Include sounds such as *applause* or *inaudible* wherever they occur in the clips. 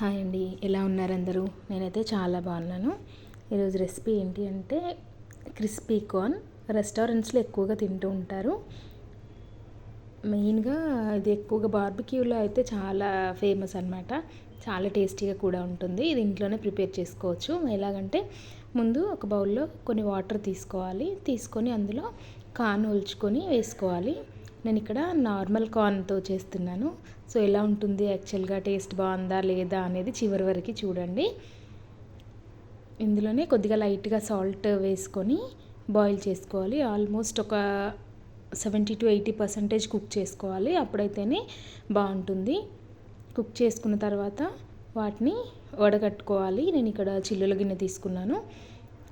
Hi అండి ఎలా ఉన్నారు అందరూ? నేనైతే చాలా బాగున్నాను. ఈరోజు రెసిపీ ఏంటి అంటే క్రిస్పీ కార్న్. రెస్టారెంట్స్లో ఎక్కువగా తింటూ ఉంటారు. మెయిన్గా ఇది ఎక్కువగా బార్బిక్యూలో అయితే చాలా ఫేమస్ అనమాట చాలా టేస్టీగా కూడా ఉంటుంది. ఇది ఇంట్లోనే ప్రిపేర్ చేసుకోవచ్చు. ఎలాగంటే ముందు ఒక బౌల్లో కొన్ని వాటర్ తీసుకోవాలి. తీసుకొని అందులో కాన్ ఒలుచుకొని వేసుకోవాలి. నేను ఇక్కడ నార్మల్ కార్న్తో చేస్తున్నాను. సో ఎలా ఉంటుంది యాక్చువల్గా టేస్ట్ బాగుందా లేదా అనేది చివరి వరకు చూడండి. ఇందులోనే కొద్దిగా లైట్గా సాల్ట్ వేసుకొని బాయిల్ చేసుకోవాలి. ఆల్మోస్ట్ ఒక seventy to eighty percentage cook చేసుకోవాలి. అప్పుడైతేనే బాగుంటుంది. కుక్ చేసుకున్న తర్వాత వాటిని వడగట్టుకోవాలి. నేను ఇక్కడ చిల్లుల గిన్నె తీసుకున్నాను.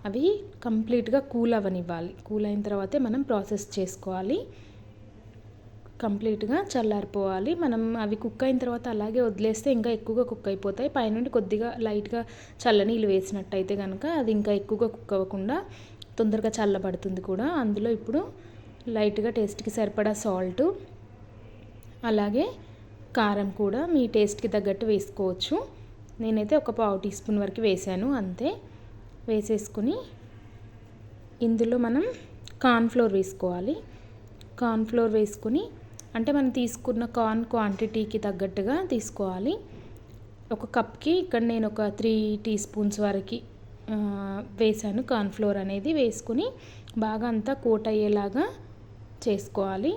అవి కంప్లీట్గా కూల్ అవనివ్వాలి కూల్ అయిన తర్వాతే మనం ప్రాసెస్ చేసుకోవాలి. కంప్లీట్గా చల్లారిపోవాలి. మనం అవి కుక్ అయిన తర్వాత అలాగే వదిలేస్తే ఇంకా ఎక్కువగా కుక్ అయిపోతాయి. పైనుండి కొద్దిగా లైట్గా చల్లనీళ్ళు వేసినట్టయితే కనుక అది ఇంకా ఎక్కువగా కుక్ అవ్వకుండా తొందరగా చల్లబడుతుంది కూడా. అందులో ఇప్పుడు లైట్గా టేస్ట్కి సరిపడా సాల్ట్ అలాగే కారం కూడా మీ టేస్ట్కి తగ్గట్టు వేసుకోవచ్చు. నేనైతే ఒక పావు టీ స్పూన్ వరకు వేసాను అంతే. వేసేసుకుని ఇందులో మనం కార్న్ఫ్లోర్ వేసుకోవాలి. కార్న్ఫ్లోర్ వేసుకుని అంటే మనం తీసుకున్న కార్న్ క్వాంటిటీకి తగ్గట్టుగా తీసుకోవాలి. ఒక కప్కి ఇక్కడ నేను ఒక త్రీ టీ స్పూన్స్ వరకు వేసాను కార్న్ఫ్లోర్ అనేది వేసుకుని బాగా అంతా కోట్ అయ్యేలాగా చేసుకోవాలి.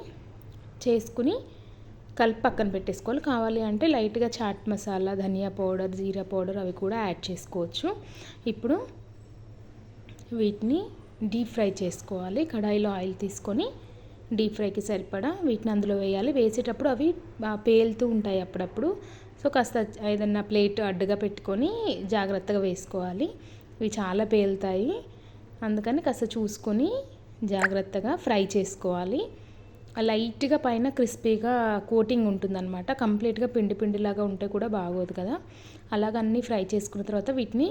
చేసుకుని కలిపి పక్కన పెట్టేసుకోవాలి. కావాలి అంటే లైట్గా చాట్ మసాలా ధనియా పౌడర్ జీరా పౌడర్ అవి కూడా యాడ్ చేసుకోవచ్చు. ఇప్పుడు వీటిని డీప్ ఫ్రై చేసుకోవాలి. కడాయిలో ఆయిల్ తీసుకొని డీప్ ఫ్రైకి సరిపడా వీటిని అందులో వేయాలి. వేసేటప్పుడు అవి పేలుతూ ఉంటాయి అప్పుడప్పుడు. సో కాస్త ఏదన్నా ప్లేట్ అడ్డుగా పెట్టుకొని జాగ్రత్తగా వేసుకోవాలి. ఇవి చాలా పేలుతాయి. అందుకని కాస్త చూసుకొని జాగ్రత్తగా ఫ్రై చేసుకోవాలి. లైట్గా పైన క్రిస్పీగా కోటింగ్ ఉంటుందన్నమాట. కంప్లీట్గా పిండి పిండిలాగా ఉంటే కూడా బాగోదు కదా. అలాగ అన్నీ ఫ్రై చేసుకున్న తర్వాత వీటిని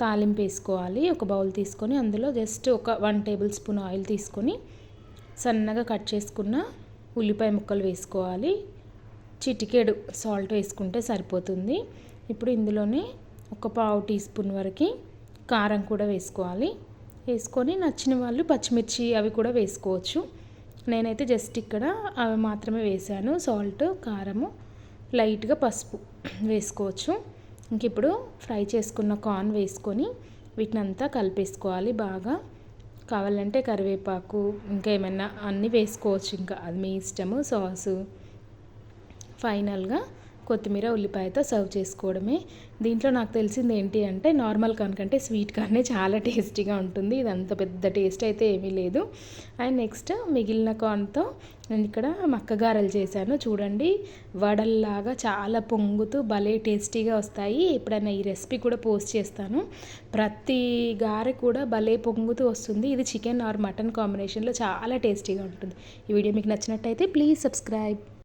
తాలింపు వేసుకోవాలి. ఒక బౌల్ తీసుకొని అందులో జస్ట్ ఒక వన్ టేబుల్ స్పూన్ ఆయిల్ తీసుకొని సన్నగా కట్ చేసుకున్న ఉల్లిపాయ ముక్కలు వేసుకోవాలి. చిటికెడు సాల్ట్ వేసుకుంటే సరిపోతుంది. ఇప్పుడు ఇందులోనే ఒక పావు టీ స్పూన్ వరకు కారం కూడా వేసుకోవాలి. వేసుకొని నచ్చిన వాళ్ళు పచ్చిమిర్చి అవి కూడా వేసుకోవచ్చు. నేనైతే జస్ట్ ఇక్కడ అవి మాత్రమే వేసాను సాల్ట్ కారము లైట్గా పసుపు వేసుకోవచ్చు. ఇంక ఇప్పుడు ఫ్రై చేసుకున్న కార్న్ వేసుకొని వీటిని అంతా కలిపేసుకోవాలి బాగా. కావాలంటే కరివేపాకు ఇంకా ఏమైనా అన్నీ వేసుకోవచ్చు. ఇంకా అది మీ ఇష్టము. సాసు. ఫైనల్గా కొత్తిమీర ఉల్లిపాయతో సర్వ్ చేసుకోవడమే. దీంట్లో నాకు తెలిసింది ఏంటి అంటే నార్మల్ కార్న్ కంటే స్వీట్ కార్నే చాలా *laughs* టేస్టీగా ఉంటుంది. ఇది అంత పెద్ద టేస్ట్ అయితే ఏమీ లేదు. అండ్ నెక్స్ట్ మిగిలిన కార్న్తో నేను ఇక్కడ మక్కగారలు చేశాను. చూడండి వడల్లాగా చాలా పొంగుతూ భలే టేస్టీగా వస్తాయి. ఎప్పుడైనా ఈ రెసిపీ కూడా పోస్ట్ చేస్తాను. ప్రతి గారె కూడా భలే పొంగుతూ వస్తుంది. ఇది చికెన్ ఆర్ మటన్ కాంబినేషన్లో చాలా టేస్టీగా ఉంటుంది. ఈ వీడియో మీకు నచ్చినట్టయితే ప్లీజ్ సబ్స్క్రైబ్.